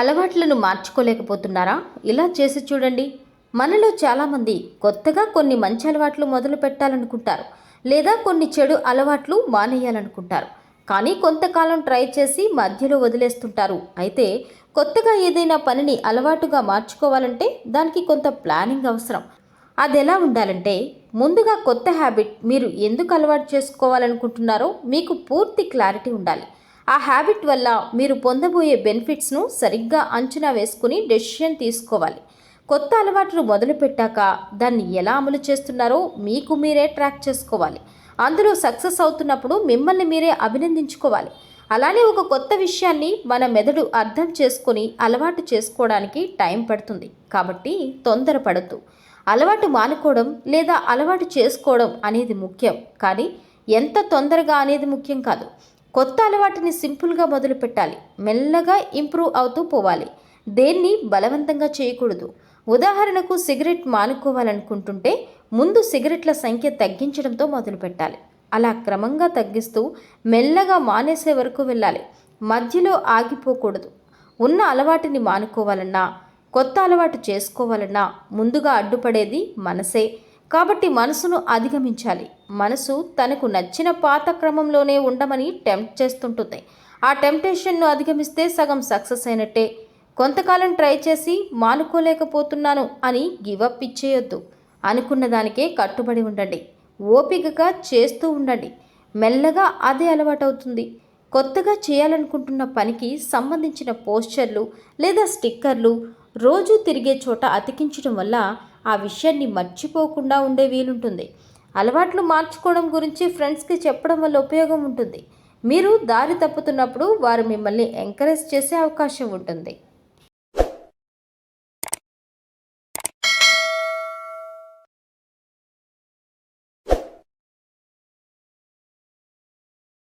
అలవాట్లను మార్చుకోలేకపోతున్నారా? ఇలా చేసి చూడండి. మనలో చాలామంది కొత్తగా కొన్ని మంచి అలవాట్లు మొదలు పెట్టాలనుకుంటారు లేదా కొన్ని చెడు అలవాట్లు మానేయాలనుకుంటారు. కానీ కొంతకాలం ట్రై చేసి మధ్యలో వదిలేస్తుంటారు. అయితే కొత్తగా ఏదైనా పనిని అలవాటుగా మార్చుకోవాలంటే దానికి కొంత ప్లానింగ్ అవసరం. అది ఎలా ఉండాలంటే ముందుగా కొత్త హ్యాబిట్ మీరు ఎందుకు అలవాటు చేసుకోవాలనుకుంటున్నారో మీకు పూర్తి క్లారిటీ ఉండాలి. ఆ హ్యాబిట్ వల్ల మీరు పొందబోయే బెనిఫిట్స్ను సరిగ్గా అంచనా వేసుకుని డెసిషన్ తీసుకోవాలి. కొత్త అలవాట్లు మొదలుపెట్టాక దాన్ని ఎలా అమలు చేస్తున్నారో మీకు మీరే ట్రాక్ చేసుకోవాలి. అందులో సక్సెస్ అవుతున్నప్పుడు మిమ్మల్ని మీరే అభినందించుకోవాలి. అలానే ఒక కొత్త విషయాన్ని మన మెదడు అర్థం చేసుకొని అలవాటు చేసుకోవడానికి టైం పడుతుంది. కాబట్టి తొందరపడద్దు. అలవాటు మానుకోవడం లేదా అలవాటు చేసుకోవడం అనేది ముఖ్యం. కానీ ఎంత తొందరగా అనేది ముఖ్యం కాదు. కొత్త అలవాటుని సింపుల్గా మొదలు పెట్టాలి మెల్లగా ఇంప్రూవ్ అవుతూ పోవాలి. దేన్ని బలవంతంగా చేయకూడదు. ఉదాహరణకు సిగరెట్ మానుకోవాలనుకుంటుంటే ముందు సిగరెట్ల సంఖ్య తగ్గించడంతో మొదలు పెట్టాలి అలా క్రమంగా తగ్గిస్తూ మెల్లగా మానేసే వరకు వెళ్ళాలి. మధ్యలో ఆగిపోకూడదు. ఉన్న అలవాటుని మానుకోవాలన్నా కొత్త అలవాటు చేసుకోవాలన్నా ముందుగా అడ్డుపడేది మనసే. కాబట్టి మనసును అధిగమించాలి. మనసు తనకు నచ్చిన పాత క్రమంలోనే ఉండమని టెంప్ట్ చేస్తుంటుంది. ఆ టెంప్టేషన్ను అధిగమిస్తే సగం సక్సెస్ అయినట్టే. కొంతకాలం ట్రై చేసి మానుకోలేకపోతున్నాను అని గివప్ ఇచ్చేయొద్దు. అనుకున్న దానికే కట్టుబడి ఉండండి. ఓపికగా చేస్తూ ఉండండి. మెల్లగా అదే అలవాటవుతుంది. కొత్తగా చేయాలనుకుంటున్న పనికి సంబంధించిన పోస్చర్లు లేదా స్టిక్కర్లు రోజూ తిరిగే చోట అతికించడం వల్ల ఆ విషయాన్ని మర్చిపోకుండా ఉండే వీలుంటుంది. అలవాట్లు మార్చుకోవడం గురించి ఫ్రెండ్స్కి చెప్పడం వల్ల ఉపయోగం ఉంటుంది. మీరు దారి తప్పుతున్నప్పుడు వారు మిమ్మల్ని ఎంకరేజ్ చేసే అవకాశం ఉంటుంది.